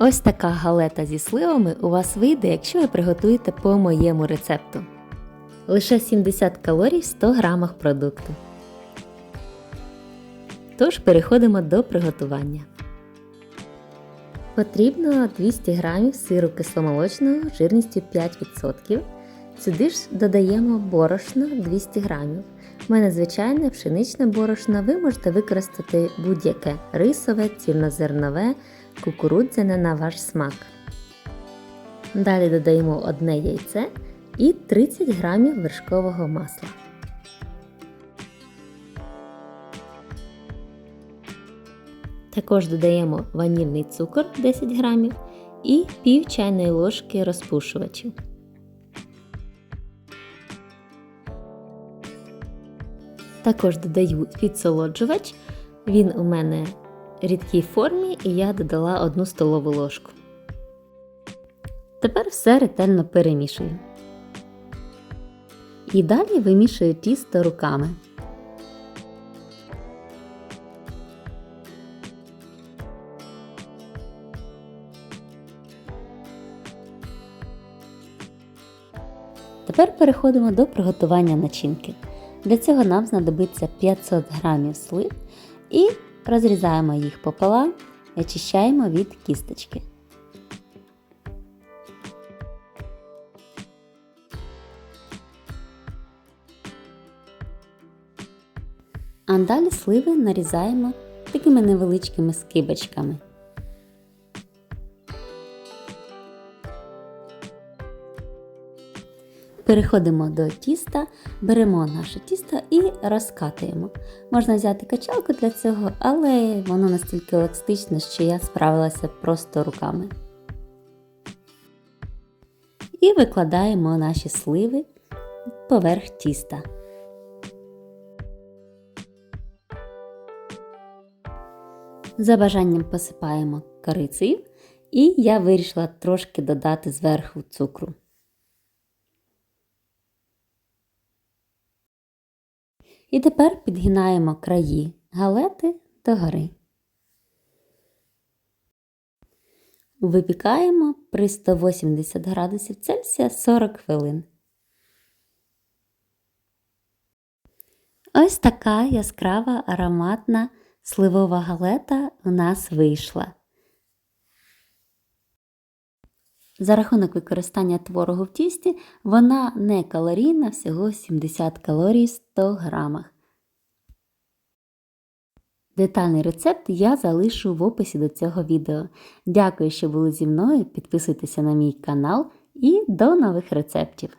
Ось така галета зі сливами у вас вийде, якщо ви приготуєте по моєму рецепту. Лише 70 калорій в 100 грамах продукту. Тож переходимо до приготування. Потрібно 200 г сиру кисломолочного жирністю 5%. Сюди ж додаємо борошно 200 г. У мене звичайне пшеничне борошно, ви можете використати будь-яке рисове, цільнозернове, кукурудзяне на ваш смак. Далі додаємо одне яйце і 30 г вершкового масла. Також додаємо ванільний цукор 10 грамів і пів чайної ложки розпушувачів. Також додаю підсолоджувач. Він у мене рідкій формі і я додала 1 столову ложку. Тепер все ретельно перемішую. І далі вимішую тісто руками. Тепер переходимо до приготування начинки. Для цього нам знадобиться 500 г слив і розрізаємо їх пополам і очищаємо від кісточки. А далі сливи нарізаємо такими невеличкими скибочками. Переходимо до тіста, беремо наше тісто і розкатуємо. Можна взяти качалку для цього, але воно настільки еластичне, що я справилася просто руками. І викладаємо наші сливи поверх тіста. За бажанням посипаємо корицею, і я вирішила трошки додати зверху цукру. І тепер підгинаємо краї галети догори. Випікаємо при 180 градусів Цельсія 40 хвилин. Ось така яскрава ароматна сливова галета у нас вийшла. За рахунок використання творогу в тісті вона не калорійна, всього 70 калорій в 100 грамах. Детальний рецепт я залишу в описі до цього відео. Дякую, що були зі мною. Підписуйтеся на мій канал і до нових рецептів!